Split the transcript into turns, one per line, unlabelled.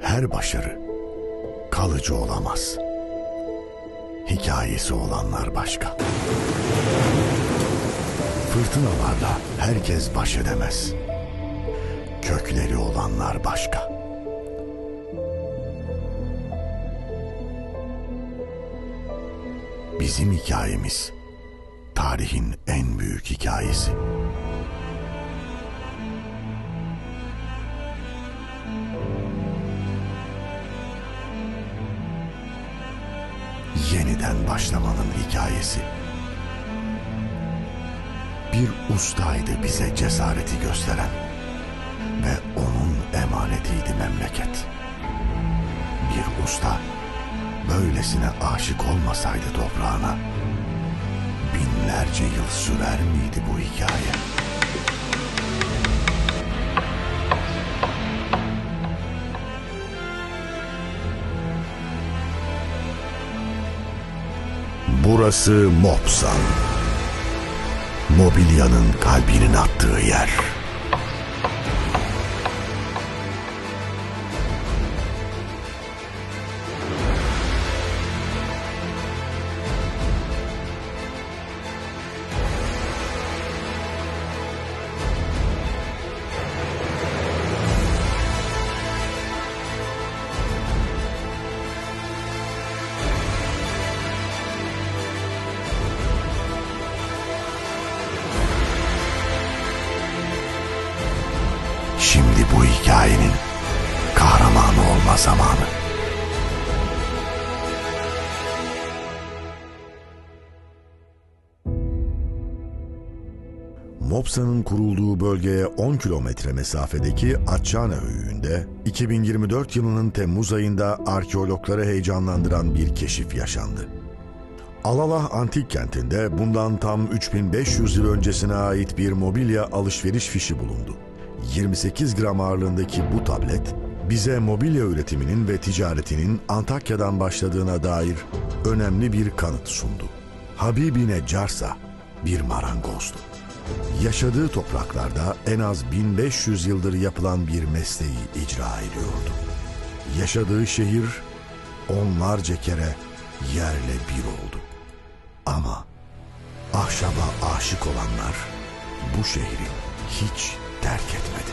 her başarı kalıcı olamaz. Hikayesi olanlar başka. Fırtınalarla herkes baş edemez. Kökleri olanlar başka. Bizim hikayemiz tarihin en büyük hikayesi. Yeniden başlamanın hikayesi. Bir ustaydı bize cesareti gösteren ve onun emanetiydi memleket. Bir usta böylesine aşık olmasaydı toprağına binlerce yıl sürer miydi bu hikaye? Burası Mopsan. Mobilyanın kalbinin attığı yer. Şimdi bu hikayenin kahramanı olma zamanı. Mopsa'nın kurulduğu bölgeye 10 kilometre mesafedeki Atçana höyüğünde 2024 yılının Temmuz ayında arkeologları heyecanlandıran bir keşif yaşandı. Alalah Antik Kenti'nde bundan tam 3500 yıl öncesine ait bir mobilya alışveriş fişi bulundu. 28 gram ağırlığındaki bu tablet bize mobilya üretiminin ve ticaretinin Antakya'dan başladığına dair önemli bir kanıt sundu. Habibi Neccarsa bir marangozdu. Yaşadığı topraklarda en az 1500 yıldır yapılan bir mesleği icra ediyordu. Yaşadığı şehir onlarca kere yerle bir oldu. Ama ahşaba aşık olanlar bu şehri hiç terk etmedi.